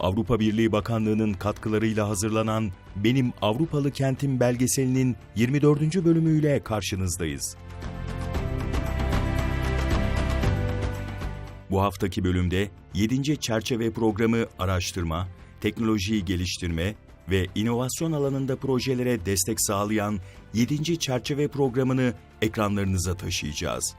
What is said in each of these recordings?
Avrupa Birliği Bakanlığı'nın katkılarıyla hazırlanan Benim Avrupalı Kentim belgeselinin 24. bölümüyle karşınızdayız. Bu haftaki bölümde 7. Çerçeve Programı araştırma, teknolojiyi geliştirme ve inovasyon alanında projelere destek sağlayan 7. Çerçeve Programı'nı ekranlarınıza taşıyacağız.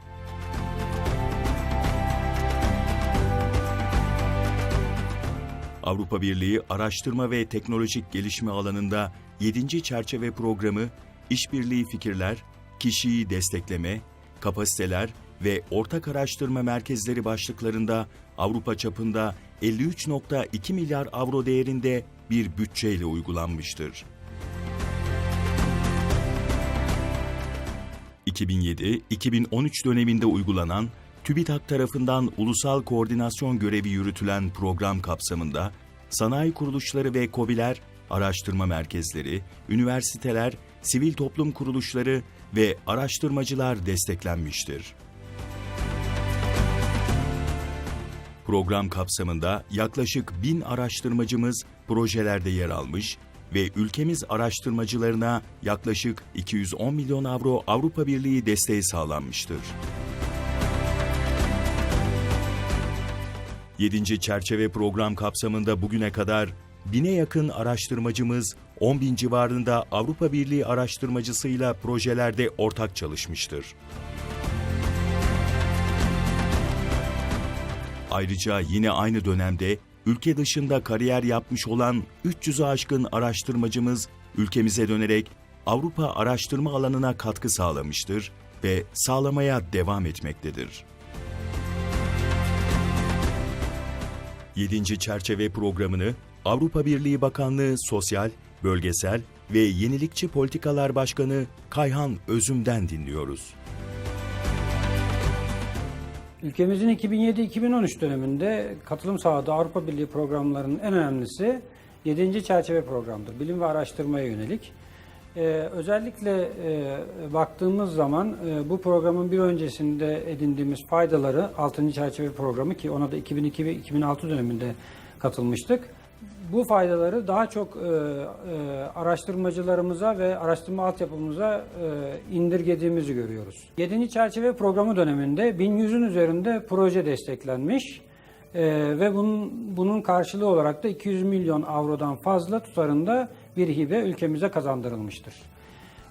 Avrupa Birliği Araştırma ve Teknolojik Gelişme alanında 7. Çerçeve Programı, işbirliği fikirler, kişiyi destekleme, kapasiteler ve ortak araştırma merkezleri başlıklarında Avrupa çapında 53.2 milyar avro değerinde bir bütçeyle uygulanmıştır. 2007-2013 döneminde uygulanan TÜBİTAK tarafından ulusal koordinasyon görevi yürütülen program kapsamında sanayi kuruluşları ve KOBİ'ler, araştırma merkezleri, üniversiteler, sivil toplum kuruluşları ve araştırmacılar desteklenmiştir. Program kapsamında yaklaşık bin araştırmacımız projelerde yer almış ve ülkemiz araştırmacılarına yaklaşık 210 milyon avro Avrupa Birliği desteği sağlanmıştır. 7. Çerçeve Program kapsamında bugüne kadar bine yakın araştırmacımız 10 bin civarında Avrupa Birliği araştırmacısıyla projelerde ortak çalışmıştır. Ayrıca yine aynı dönemde ülke dışında kariyer yapmış olan 300'ü aşkın araştırmacımız ülkemize dönerek Avrupa araştırma alanına katkı sağlamıştır ve sağlamaya devam etmektedir. 7. Çerçeve Programı'nı Avrupa Birliği Bakanlığı Sosyal, Bölgesel ve Yenilikçi Politikalar Başkanı Kayhan Özüm'den dinliyoruz. Ülkemizin 2007-2013 döneminde katılım sağladığı Avrupa Birliği programlarının en önemlisi 7. çerçeve programıdır. Bilim ve araştırmaya yönelik. Ee, özellikle e, baktığımız zaman e, bu programın bir öncesinde edindiğimiz faydaları 6. çerçeve programı ki ona da 2002 ve 2006 döneminde katılmıştık. Bu faydaları daha çok e, e, araştırmacılarımıza ve araştırma altyapımıza e, indirgediğimizi görüyoruz. 7. çerçeve programı döneminde 1100'ün üzerinde proje desteklenmiş e, ve bunun, bunun karşılığı olarak da 200 milyon avrodan fazla tutarında bir hibe ülkemize kazandırılmıştır.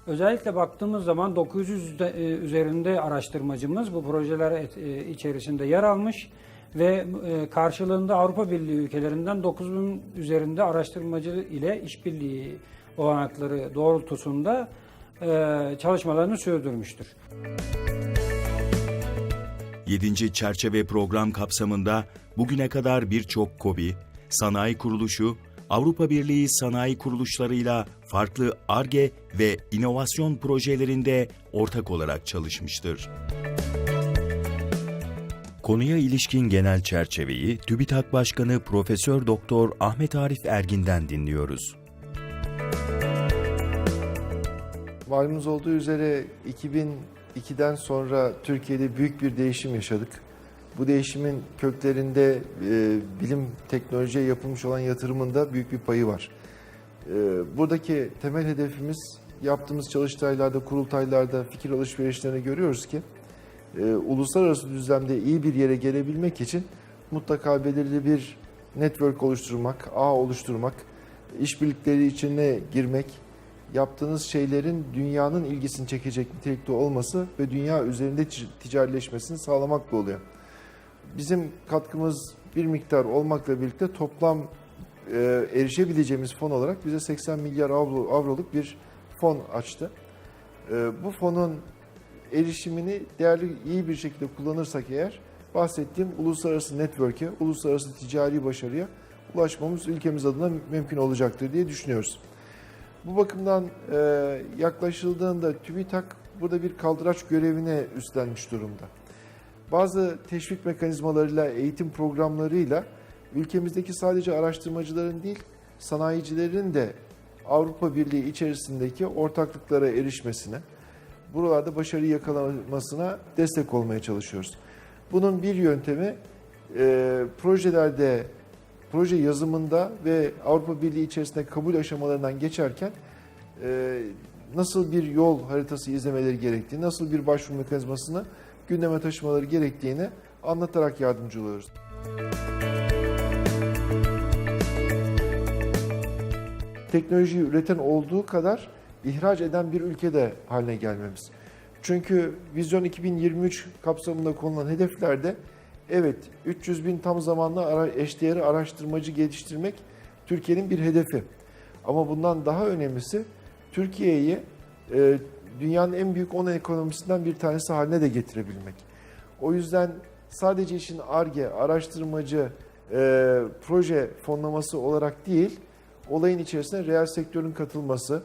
Özellikle baktığımız zaman 900 de, e, üzerinde araştırmacımız bu projeler et- e, içerisinde yer almış ve e, karşılığında Avrupa Birliği ülkelerinden 9000 üzerinde araştırmacı ile işbirliği olanakları doğrultusunda e, çalışmalarını sürdürmüştür. 7. Çerçeve Program kapsamında bugüne kadar birçok KOBİ, sanayi kuruluşu, Avrupa Birliği sanayi kuruluşlarıyla farklı ARGE ve inovasyon projelerinde ortak olarak çalışmıştır. Konuya ilişkin genel çerçeveyi TÜBİTAK Başkanı Profesör Doktor Ahmet Arif Ergin'den dinliyoruz. Malumunuz olduğu üzere 2002'den sonra Türkiye'de büyük bir değişim yaşadık. Bu değişimin köklerinde e, bilim teknolojiye yapılmış olan yatırımında büyük bir payı var. E, buradaki temel hedefimiz yaptığımız çalıştaylarda, kurultaylarda, fikir alışverişlerinde görüyoruz ki e, uluslararası düzlemde iyi bir yere gelebilmek için mutlaka belirli bir network oluşturmak, ağ oluşturmak, işbirlikleri içine girmek, yaptığınız şeylerin dünyanın ilgisini çekecek nitelikte olması ve dünya üzerinde tic- ticarileşmesini sağlamakla oluyor. Bizim katkımız bir miktar olmakla birlikte toplam e, erişebileceğimiz fon olarak bize 80 milyar avro, avroluk bir fon açtı. E, bu fonun erişimini değerli iyi bir şekilde kullanırsak eğer bahsettiğim uluslararası network'e, uluslararası ticari başarıya ulaşmamız ülkemiz adına mümkün olacaktır diye düşünüyoruz. Bu bakımdan e, yaklaşıldığında TÜBİTAK burada bir kaldıraç görevine üstlenmiş durumda. Bazı teşvik mekanizmalarıyla, eğitim programlarıyla ülkemizdeki sadece araştırmacıların değil, sanayicilerin de Avrupa Birliği içerisindeki ortaklıklara erişmesine, buralarda başarı yakalamasına destek olmaya çalışıyoruz. Bunun bir yöntemi e, projelerde proje yazımında ve Avrupa Birliği içerisinde kabul aşamalarından geçerken e, nasıl bir yol haritası izlemeleri gerektiği, nasıl bir başvuru mekanizmasını gündeme taşımaları gerektiğini anlatarak yardımcı oluyoruz. Teknolojiyi üreten olduğu kadar ihraç eden bir ülkede haline gelmemiz. Çünkü Vizyon 2023 kapsamında konulan hedeflerde evet 300 bin tam zamanlı ara, eşdeğeri araştırmacı geliştirmek Türkiye'nin bir hedefi. Ama bundan daha önemlisi Türkiye'yi e, dünyanın en büyük 10 ekonomisinden bir tanesi haline de getirebilmek. O yüzden sadece işin ARGE, araştırmacı, e, proje fonlaması olarak değil, olayın içerisine reel sektörün katılması,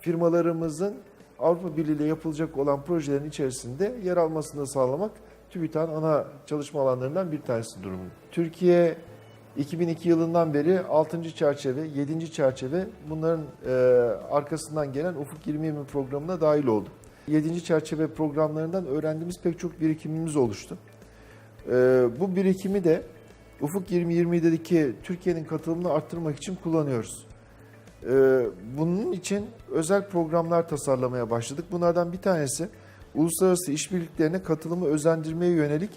firmalarımızın Avrupa Birliği ile yapılacak olan projelerin içerisinde yer almasını sağlamak TÜBİTAK'ın ana çalışma alanlarından bir tanesi durumu. Türkiye 2002 yılından beri 6. çerçeve, 7. çerçeve bunların e, arkasından gelen Ufuk 2020 programına dahil oldu. 7. çerçeve programlarından öğrendiğimiz pek çok birikimimiz oluştu. E, bu birikimi de Ufuk 2020'deki Türkiye'nin katılımını arttırmak için kullanıyoruz. Ee, Bunun için özel programlar tasarlamaya başladık. Bunlardan bir tanesi uluslararası işbirliklerine katılımı özendirmeye yönelik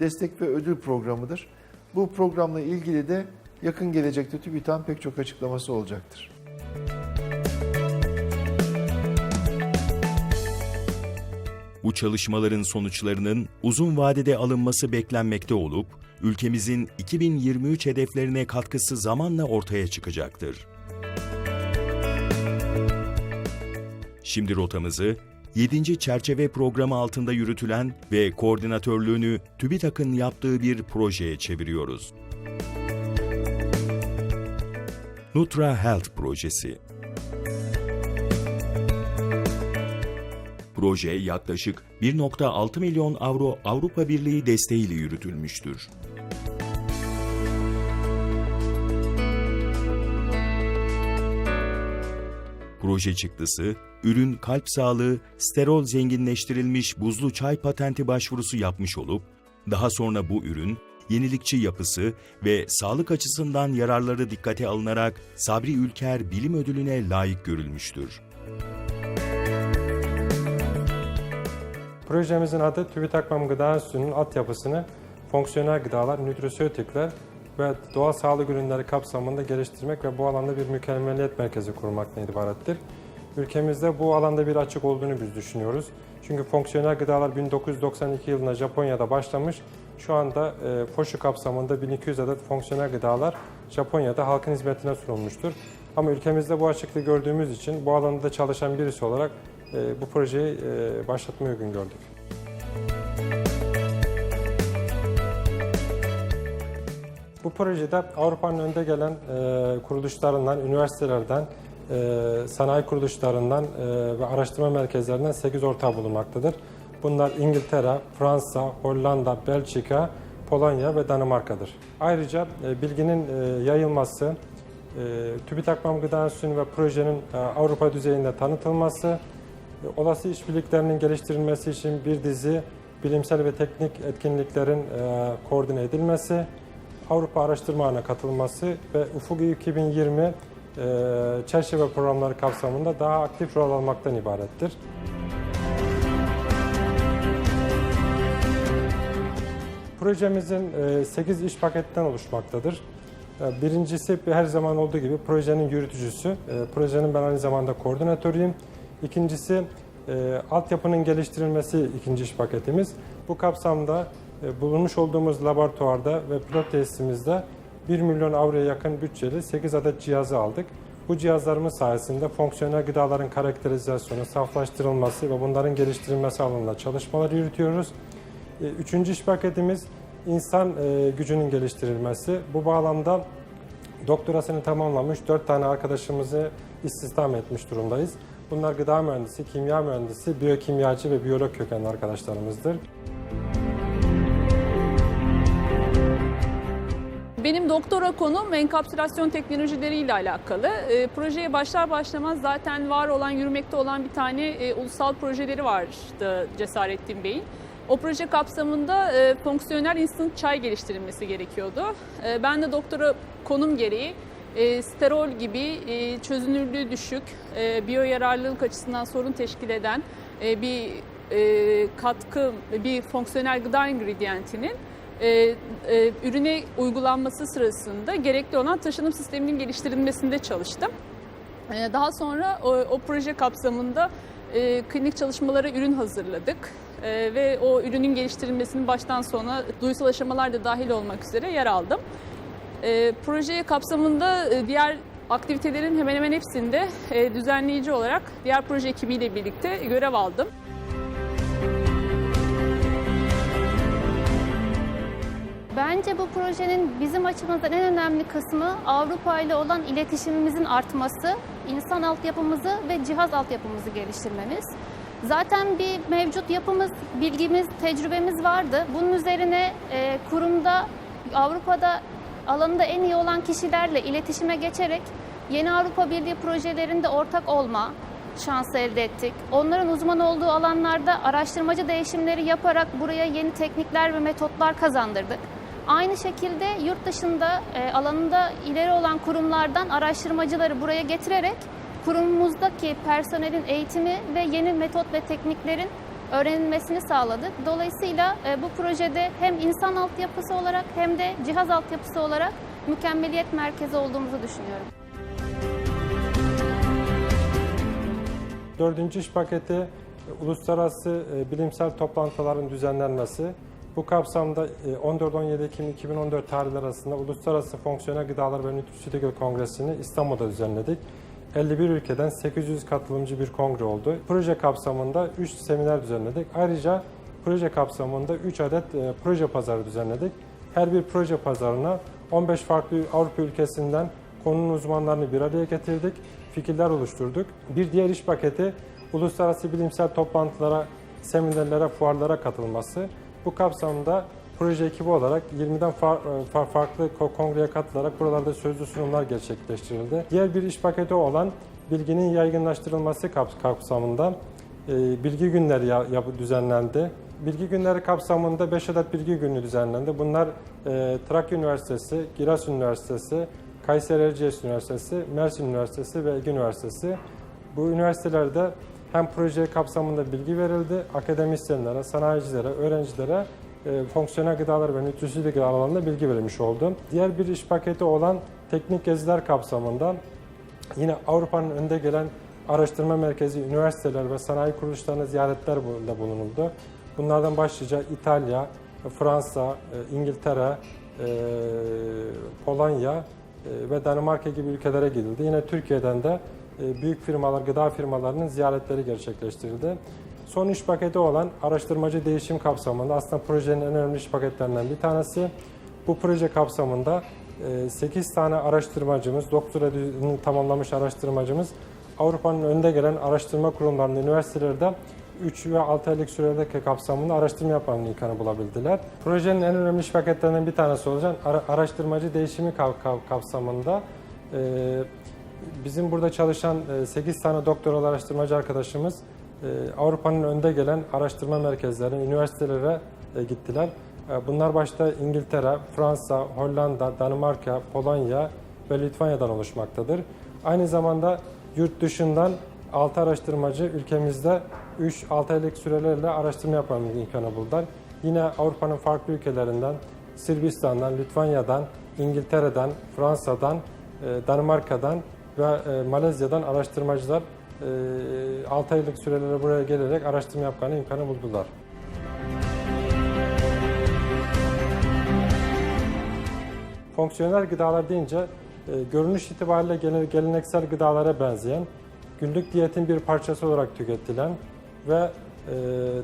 destek ve ödül programıdır. Bu programla ilgili de yakın gelecekte TÜBİTAK'ın pek çok açıklaması olacaktır. Bu çalışmaların sonuçlarının uzun vadede alınması beklenmekte olup, ülkemizin 2023 hedeflerine katkısı zamanla ortaya çıkacaktır. Şimdi rotamızı 7. Çerçeve Programı altında yürütülen ve koordinatörlüğünü TÜBİTAK'ın yaptığı bir projeye çeviriyoruz. Nutra Health Projesi Proje yaklaşık 1.6 milyon avro Avrupa Birliği desteğiyle yürütülmüştür. Proje çıktısı, ürün kalp sağlığı, sterol zenginleştirilmiş buzlu çay patenti başvurusu yapmış olup, daha sonra bu ürün, yenilikçi yapısı ve sağlık açısından yararları dikkate alınarak Sabri Ülker Bilim Ödülü'ne layık görülmüştür. Projemizin adı TÜBİTAK Mam Gıda Enstitüsü'nün altyapısını fonksiyonel gıdalar, nütrosiyötikler ve doğal sağlık ürünleri kapsamında geliştirmek ve bu alanda bir mükemmeliyet merkezi kurmaktan ibarettir. Ülkemizde bu alanda bir açık olduğunu biz düşünüyoruz. Çünkü fonksiyonel gıdalar 1992 yılında Japonya'da başlamış. Şu anda e, FOŞU kapsamında 1200 adet fonksiyonel gıdalar Japonya'da halkın hizmetine sunulmuştur. Ama ülkemizde bu açıklığı gördüğümüz için bu alanda çalışan birisi olarak e, bu projeyi e, başlatmayı uygun gördük. Bu projede Avrupa'nın önde gelen e, kuruluşlarından, üniversitelerden, e, sanayi kuruluşlarından e, ve araştırma merkezlerinden 8 ortağı bulunmaktadır. Bunlar İngiltere, Fransa, Hollanda, Belçika, Polonya ve Danimarka'dır. Ayrıca e, bilginin e, yayılması, e, TÜBİTAK Mam Gıda Enstitüsü'nün ve projenin e, Avrupa düzeyinde tanıtılması, e, olası işbirliklerinin geliştirilmesi için bir dizi bilimsel ve teknik etkinliklerin e, koordine edilmesi, Avrupa Araştırma Ağı'na katılması ve Ufuk 2020 e, çerçeve programları kapsamında daha aktif rol almaktan ibarettir. Projemizin 8 iş paketinden oluşmaktadır. E, Birincisi her zaman olduğu gibi projenin yürütücüsü. E, Projenin ben aynı zamanda koordinatörüyüm. İkincisi e, altyapının geliştirilmesi ikinci iş paketimiz. Bu kapsamda e, bulunmuş olduğumuz laboratuvarda ve pilot tesisimizde 1 milyon avroya yakın bütçeli 8 adet cihazı aldık. Bu cihazlarımız sayesinde fonksiyonel gıdaların karakterizasyonu, saflaştırılması ve bunların geliştirilmesi alanında çalışmalar yürütüyoruz. E, Üçüncü iş paketimiz insan e, gücünün geliştirilmesi. Bu bağlamda doktorasını tamamlamış 4 tane arkadaşımızı istihdam etmiş durumdayız. Bunlar gıda mühendisi, kimya mühendisi, biyokimyacı ve biyolog kökenli arkadaşlarımızdır. Benim doktora konum enkapsülasyon teknolojileri ile alakalı. E, projeye başlar başlamaz zaten var olan, yürümekte olan bir tane e, ulusal projeleri vardı Cesarettin Bey'in. O proje kapsamında e, fonksiyonel instant çay geliştirilmesi gerekiyordu. E, ben de doktora konum gereği e, sterol gibi e, çözünürlüğü düşük, e, biyoyararlılık açısından sorun teşkil eden e, bir e, katkı, bir fonksiyonel gıda ingrediyentinin e, e, ürüne uygulanması sırasında gerekli olan taşınım sisteminin geliştirilmesinde çalıştım. E, Daha sonra o, o proje kapsamında e, klinik çalışmalara ürün hazırladık E, ve o ürünün geliştirilmesinin baştan sona duysal aşamalar da dahil olmak üzere yer aldım. E, proje kapsamında e, diğer aktivitelerin hemen hemen hepsinde e, düzenleyici olarak diğer proje ekibiyle birlikte görev aldım. Bence bu projenin bizim açımızdan en önemli kısmı Avrupa ile olan iletişimimizin artması, insan altyapımızı ve cihaz altyapımızı geliştirmemiz. Zaten bir mevcut yapımız, bilgimiz, tecrübemiz vardı. Bunun üzerine e, kurumda Avrupa'da alanında en iyi olan kişilerle iletişime geçerek yeni Avrupa Birliği projelerinde ortak olma şansı elde ettik. Onların uzman olduğu alanlarda araştırmacı değişimleri yaparak buraya yeni teknikler ve metotlar kazandırdık. Aynı şekilde yurt dışında e, alanında ileri olan kurumlardan araştırmacıları buraya getirerek kurumumuzdaki personelin eğitimi ve yeni metot ve tekniklerin öğrenilmesini sağladık. Dolayısıyla e, bu projede hem insan altyapısı olarak hem de cihaz altyapısı olarak mükemmeliyet merkezi olduğumuzu düşünüyorum. Dördüncü iş paketi uluslararası e, bilimsel toplantıların düzenlenmesi. Bu kapsamda e, 14-17 Ekim 2014 tarihleri arasında Uluslararası Fonksiyonel Gıdalar ve Nutrisiyon Kongresi'ni İstanbul'da düzenledik. 51 ülkeden 800 katılımcı bir kongre oldu. Proje kapsamında 3 seminer düzenledik. Ayrıca proje kapsamında 3 adet e, proje pazarı düzenledik. Her bir proje pazarına 15 farklı Avrupa ülkesinden konunun uzmanlarını bir araya getirdik, fikirler oluşturduk. Bir diğer iş paketi uluslararası bilimsel toplantılara, seminerlere, fuarlara katılması. Bu kapsamda proje ekibi olarak 20'den far- far- farklı ko- kongreye katılarak buralarda sözlü sunumlar gerçekleştirildi. Diğer bir iş paketi olan bilginin yaygınlaştırılması kaps- kapsamında e, bilgi günleri düzenlendi. Bilgi günleri kapsamında 5 adet bilgi günü düzenlendi. Bunlar e, Trakya Üniversitesi, Giresun Üniversitesi, Kayseri Erciyes Üniversitesi, Mersin Üniversitesi ve Ege Üniversitesi. Bu üniversitelerde hem proje kapsamında bilgi verildi, akademisyenlere, sanayicilere, öğrencilere e, fonksiyonel gıdalar ve nütrisyonel gıda alanında bilgi verilmiş oldu. Diğer bir iş paketi olan teknik geziler kapsamında yine Avrupa'nın önde gelen araştırma merkezi, üniversiteler ve sanayi kuruluşlarına ziyaretler bu- da bulunuldu. Bunlardan başlıca İtalya, Fransa, e, İngiltere, e, Polonya e, ve Danimarka gibi ülkelere gidildi. Yine Türkiye'den de büyük firmalar, gıda firmalarının ziyaretleri gerçekleştirildi. Son iş paketi olan araştırmacı değişim kapsamında aslında projenin en önemli iş paketlerinden bir tanesi. Bu proje kapsamında 8 tane araştırmacımız, doktora tamamlamış araştırmacımız Avrupa'nın önde gelen araştırma kurumlarında, üniversitelerde 3 ve 6 aylık sürelerdeki kapsamında araştırma yapmanın imkanı bulabildiler. Projenin en önemli iş paketlerinden bir tanesi olacak ara- araştırmacı değişimi kapsamında e, bizim burada çalışan 8 tane doktoral araştırmacı arkadaşımız e, Avrupa'nın önde gelen araştırma merkezlerine, üniversitelere e, gittiler. E, Bunlar başta İngiltere, Fransa, Hollanda, Danimarka, Polonya ve Litvanya'dan oluşmaktadır. Aynı zamanda yurt dışından 6 araştırmacı ülkemizde 3-6 aylık sürelerle araştırma yapma imkanı buldular. Yine Avrupa'nın farklı ülkelerinden, Sırbistan'dan, Litvanya'dan, İngiltere'den, Fransa'dan, e, Danimarka'dan ve e, Malezya'dan araştırmacılar 6 aylık sürelerle buraya gelerek araştırma yapmanın imkanı buldular. Fonksiyonel gıdalar deyince e, görünüş itibariyle gele- geleneksel gıdalara benzeyen, günlük diyetin bir parçası olarak tüketilen ve e,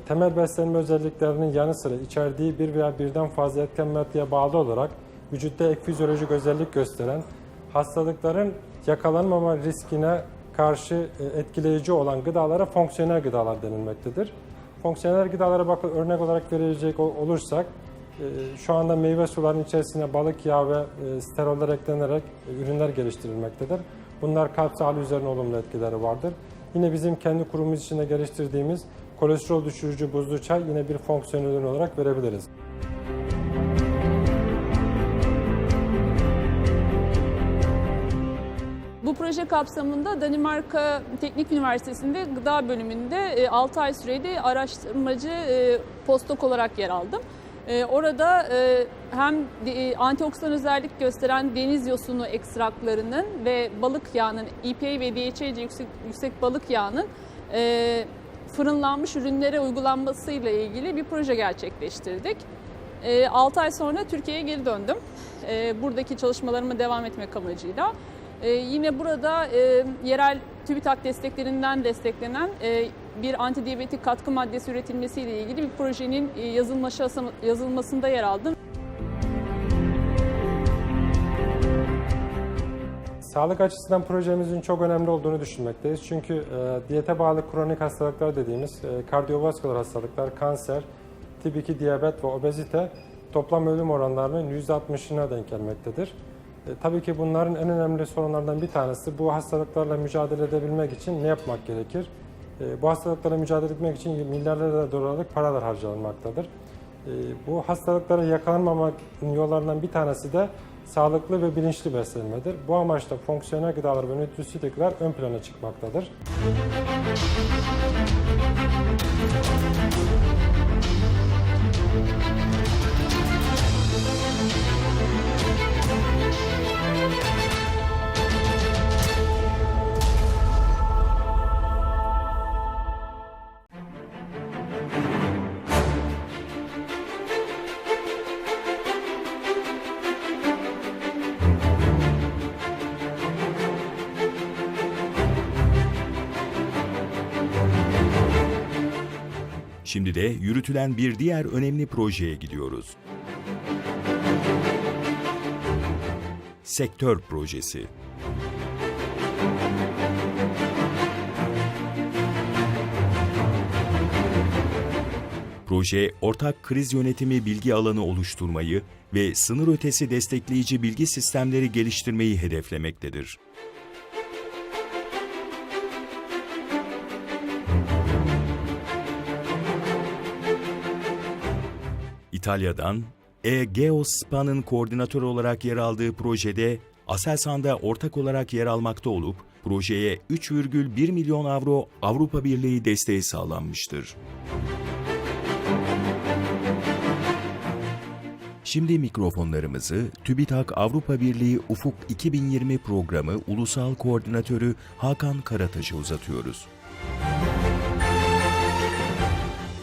temel beslenme özelliklerinin yanı sıra içerdiği bir veya birden fazla etken maddeye bağlı olarak vücutta ek fizyolojik özellik gösteren hastalıkların yakalanmama riskine karşı e, etkileyici olan gıdalara fonksiyonel gıdalar denilmektedir. Fonksiyonel gıdalara bak örnek olarak verecek ol- olursak e, şu anda meyve sularının içerisine balık yağı ve e, steroller eklenerek ürünler geliştirilmektedir. Bunlar kalp sağlığı üzerine olumlu etkileri vardır. Yine bizim kendi kurumumuz içinde geliştirdiğimiz kolesterol düşürücü buzlu çay yine bir fonksiyonel ürün olarak verebiliriz. Bu proje kapsamında Danimarka Teknik Üniversitesi'nde gıda bölümünde 6 ay süreli araştırmacı e, postdoc olarak yer aldım. E, Orada e, hem antioksidan özellik gösteren deniz yosunu ekstraklarının ve balık yağının, EPA ve DHA yüksek, yüksek balık yağının e, fırınlanmış ürünlere uygulanmasıyla ilgili bir proje gerçekleştirdik. 6 ay sonra Türkiye'ye geri döndüm. E, Buradaki çalışmalarıma devam etmek amacıyla. Ee, yine burada e, yerel TÜBİTAK desteklerinden desteklenen e, bir antidiyabetik katkı maddesi üretilmesiyle ilgili bir projenin e, yazılması, yazılmasında yer aldım. Sağlık açısından projemizin çok önemli olduğunu düşünmekteyiz. Çünkü e, diyete bağlı kronik hastalıklar dediğimiz e, kardiyovasküler hastalıklar, kanser, tip 2 diyabet ve obezite toplam ölüm oranlarının %60'ına denk gelmektedir. E, tabii ki bunların en önemli sorunlardan bir tanesi bu hastalıklarla mücadele edebilmek için ne yapmak gerekir? E, bu hastalıklarla mücadele etmek için milyarlarca dolarlık paralar harcanmaktadır. E, bu hastalıklara yakalanmamak yollarından bir tanesi de sağlıklı ve bilinçli beslenmedir. Bu amaçla fonksiyonel gıdalar ve nutrasiyonlar ön plana çıkmaktadır. Şimdi de yürütülen bir diğer önemli projeye gidiyoruz. Sektör projesi. Proje, ortak kriz yönetimi bilgi alanı oluşturmayı ve sınır ötesi destekleyici bilgi sistemleri geliştirmeyi hedeflemektedir. İtalya'dan e-Geospa'nın koordinatör olarak yer aldığı projede Aselsan'da ortak olarak yer almakta olup projeye 3,1 milyon avro Avrupa Birliği desteği sağlanmıştır. Şimdi mikrofonlarımızı TÜBİTAK Avrupa Birliği Ufuk 2020 Programı Ulusal Koordinatörü Hakan Karataş'a uzatıyoruz.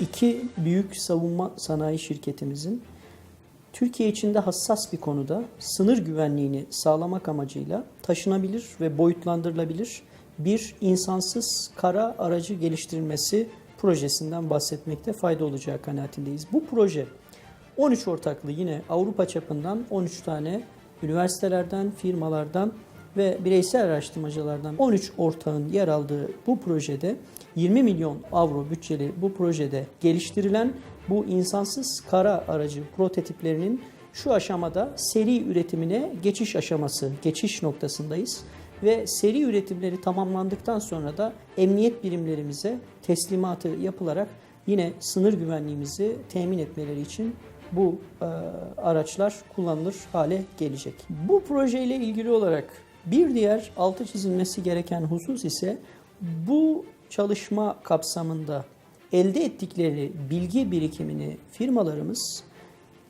İki büyük savunma sanayi şirketimizin Türkiye içinde hassas bir konuda sınır güvenliğini sağlamak amacıyla taşınabilir ve boyutlandırılabilir bir insansız kara aracı geliştirilmesi projesinden bahsetmekte fayda olacağı kanaatindeyiz. Bu proje 13 ortaklı yine Avrupa çapından 13 tane üniversitelerden, firmalardan ve bireysel araştırmacılardan 13 ortağın yer aldığı bu projede 20 milyon avro bütçeli bu projede geliştirilen bu insansız kara aracı prototiplerinin şu aşamada seri üretimine geçiş aşaması, geçiş noktasındayız ve seri üretimleri tamamlandıktan sonra da emniyet birimlerimize teslimatı yapılarak yine sınır güvenliğimizi temin etmeleri için bu e, araçlar kullanılır hale gelecek. Bu projeyle ilgili olarak bir diğer altı çizilmesi gereken husus ise bu çalışma kapsamında elde ettikleri bilgi birikimini firmalarımız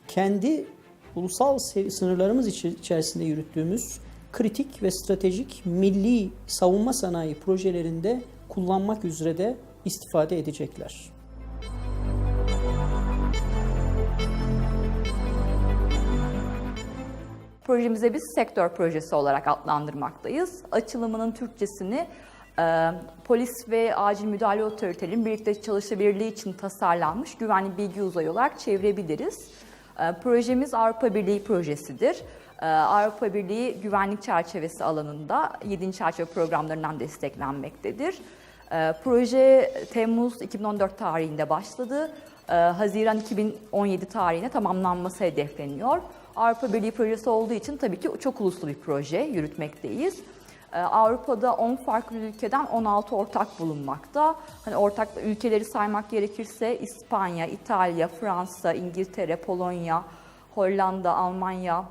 kendi ulusal sınırlarımız içerisinde yürüttüğümüz kritik ve stratejik milli savunma sanayi projelerinde kullanmak üzere de istifade edecekler. Projemize biz sektör projesi olarak adlandırmaktayız. Açılımının Türkçesini polis ve acil müdahale otoritelerinin birlikte çalışabildiği için tasarlanmış güvenli bilgi uzayı olarak çevirebiliriz. E, projemiz Avrupa Birliği projesidir. E, Avrupa Birliği güvenlik çerçevesi alanında 7. çerçeve programlarından desteklenmektedir. Proje Temmuz 2014 tarihinde başladı. Haziran 2017 tarihine tamamlanması hedefleniyor. Avrupa Birliği projesi olduğu için tabii ki çok uluslu bir proje yürütmekteyiz. Ee, Avrupa'da 10 farklı ülkeden 16 ortak bulunmakta. Hani ortak ülkeleri saymak gerekirse İspanya, İtalya, Fransa, İngiltere, Polonya, Hollanda, Almanya,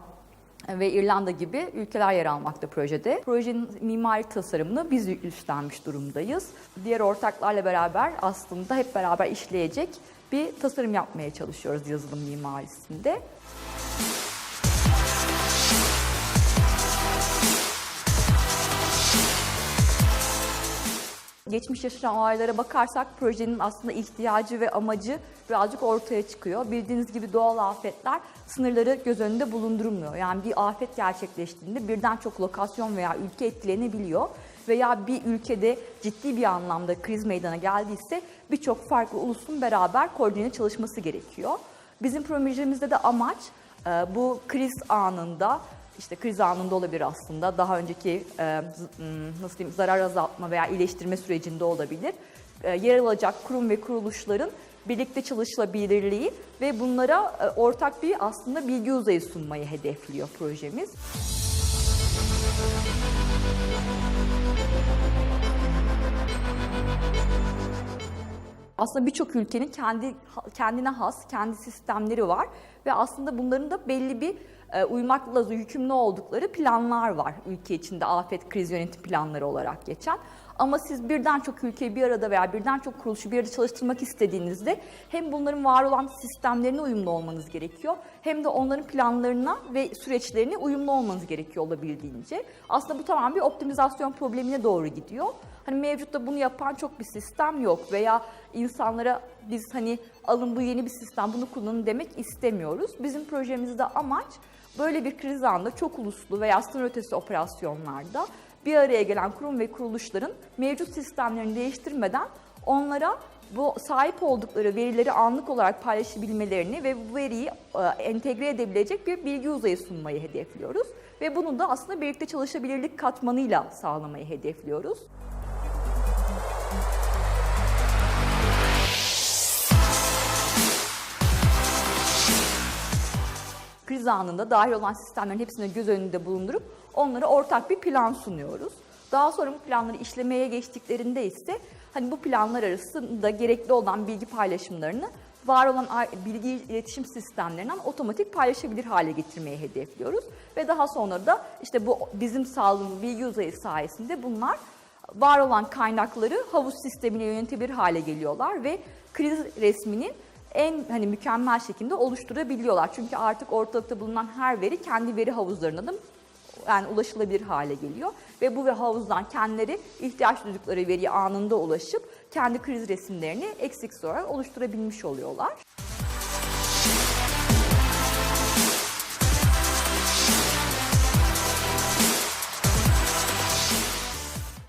ve İrlanda gibi ülkeler yer almakta projede. Projenin mimari tasarımını biz üstlenmiş durumdayız. Diğer ortaklarla beraber aslında hep beraber işleyecek bir tasarım yapmaya çalışıyoruz yazılım mimarisinde. Geçmiş yaşanan olaylara bakarsak projenin aslında ihtiyacı ve amacı birazcık ortaya çıkıyor. Bildiğiniz gibi doğal afetler sınırları göz önünde bulundurmuyor. Yani bir afet gerçekleştiğinde birden çok lokasyon veya ülke etkilenebiliyor. Veya bir ülkede ciddi bir anlamda kriz meydana geldiyse birçok farklı ulusun beraber koordine çalışması gerekiyor. Bizim projemizde de amaç e, bu kriz anında işte kriz anında olabilir aslında. Daha önceki e, nasıl diyeyim zarar azaltma veya iyileştirme sürecinde olabilir. E, yer alacak kurum ve kuruluşların birlikte çalışılabilirliği ve bunlara e, ortak bir aslında bilgi uzayı sunmayı hedefliyor projemiz. Aslında birçok ülkenin kendi kendine has kendi sistemleri var ve aslında bunların da belli bir e, uymakla yükümlü oldukları planlar var ülke içinde afet kriz yönetim planları olarak geçen. Ama siz birden çok ülkeyi bir arada veya birden çok kuruluşu bir arada çalıştırmak istediğinizde hem bunların var olan sistemlerine uyumlu olmanız gerekiyor hem de onların planlarına ve süreçlerine uyumlu olmanız gerekiyor olabildiğince. Aslında bu tamamen bir optimizasyon problemine doğru gidiyor. Hani mevcutta bunu yapan çok bir sistem yok veya insanlara biz hani alın bu yeni bir sistem bunu kullanın demek istemiyoruz. Bizim projemizde amaç böyle bir kriz anında çok uluslu veya sınır ötesi operasyonlarda bir araya gelen kurum ve kuruluşların mevcut sistemlerini değiştirmeden onlara bu sahip oldukları verileri anlık olarak paylaşabilmelerini ve bu veriyi e, entegre edebilecek bir bilgi uzayı sunmayı hedefliyoruz. Ve bunu da aslında birlikte çalışabilirlik katmanıyla sağlamayı hedefliyoruz. Anında dahil olan sistemlerin hepsini göz önünde bulundurup onlara ortak bir plan sunuyoruz. Daha sonra bu planları işlemeye geçtiklerinde ise hani bu planlar arasında gerekli olan bilgi paylaşımlarını var olan bilgi iletişim sistemlerinden otomatik paylaşabilir hale getirmeyi hedefliyoruz. Ve daha sonra da işte bu bizim sağladığımız bilgi uzayı sayesinde bunlar var olan kaynakları havuz sistemine yönetebilir hale geliyorlar ve kriz resminin en hani mükemmel şekilde oluşturabiliyorlar. Çünkü artık ortalıkta bulunan her veri kendi veri havuzlarına da yani ulaşılabilir hale geliyor ve bu ve havuzdan kendileri ihtiyaç duydukları veriye anında ulaşıp kendi kriz resimlerini eksiksiz olarak oluşturabilmiş oluyorlar.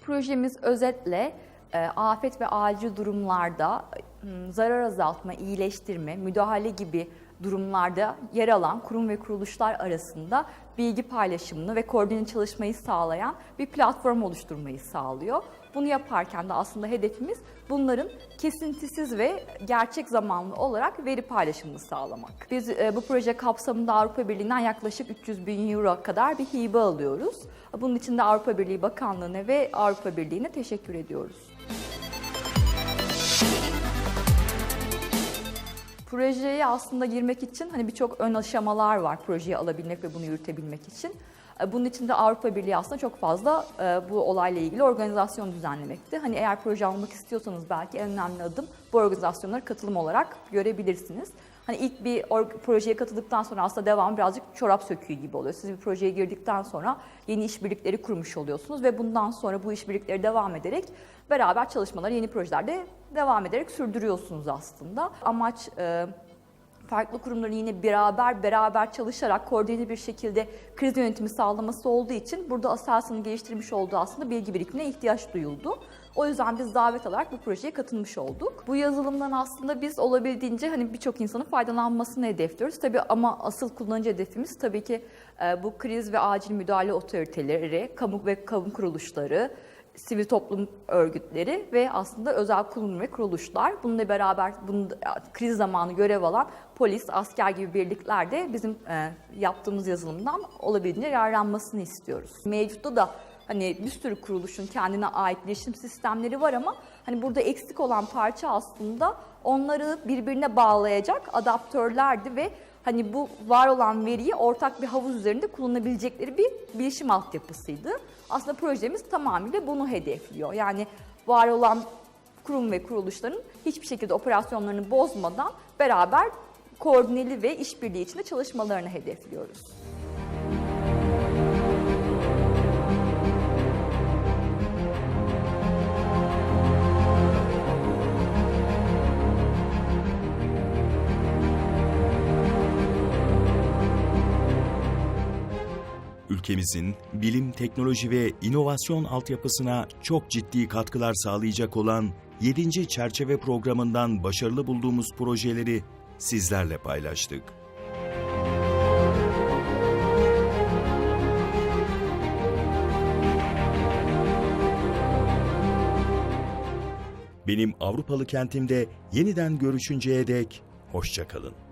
Projemiz özetle e, afet ve acil durumlarda zarar azaltma, iyileştirme, müdahale gibi durumlarda yer alan kurum ve kuruluşlar arasında bilgi paylaşımını ve koordine çalışmayı sağlayan bir platform oluşturmayı sağlıyor. Bunu yaparken de aslında hedefimiz bunların kesintisiz ve gerçek zamanlı olarak veri paylaşımını sağlamak. Biz e, bu proje kapsamında Avrupa Birliği'nden yaklaşık 300 bin euro kadar bir hibe alıyoruz. Bunun için de Avrupa Birliği Bakanlığı'na ve Avrupa Birliği'ne teşekkür ediyoruz. Projeye aslında girmek için hani birçok ön aşamalar var projeyi alabilmek ve bunu yürütebilmek için. Bunun için de Avrupa Birliği aslında çok fazla e, bu olayla ilgili organizasyon düzenlemekte. Hani eğer proje almak istiyorsanız belki en önemli adım bu organizasyonlara katılım olarak görebilirsiniz. Hani ilk bir projeye katıldıktan sonra aslında devam birazcık çorap söküğü gibi oluyor. Siz bir projeye girdikten sonra yeni işbirlikleri kurmuş oluyorsunuz ve bundan sonra bu işbirlikleri devam ederek beraber çalışmaları yeni projelerde devam ederek sürdürüyorsunuz aslında. Amaç e, farklı kurumların yine beraber beraber çalışarak koordine bir şekilde kriz yönetimi sağlaması olduğu için burada asasını geliştirmiş olduğu aslında bilgi birikimine ihtiyaç duyuldu. O yüzden biz davet alarak bu projeye katılmış olduk. Bu yazılımdan aslında biz olabildiğince hani birçok insanın faydalanmasını hedefliyoruz. Tabii ama asıl kullanıcı hedefimiz tabii ki e, bu kriz ve acil müdahale otoriteleri, kamu ve kamu kuruluşları, sivil toplum örgütleri ve aslında özel kurum ve kuruluşlar. Bununla beraber bunun kriz zamanı görev alan polis, asker gibi birlikler de bizim e, yaptığımız yazılımdan olabildiğince yararlanmasını istiyoruz. Mevcutta da Hani bir sürü kuruluşun kendine ait bilişim sistemleri var ama hani burada eksik olan parça aslında onları birbirine bağlayacak adaptörlerdi ve hani bu var olan veriyi ortak bir havuz üzerinde kullanabilecekleri bir bilişim altyapısıydı. Aslında projemiz tamamıyla bunu hedefliyor. Yani var olan kurum ve kuruluşların hiçbir şekilde operasyonlarını bozmadan beraber koordineli ve işbirliği içinde çalışmalarını hedefliyoruz. Ülkemizin bilim, teknoloji ve inovasyon altyapısına çok ciddi katkılar sağlayacak olan 7. Çerçeve Programı'ndan başarılı bulduğumuz projeleri sizlerle paylaştık. Benim Avrupalı kentimde yeniden görüşünceye dek hoşçakalın.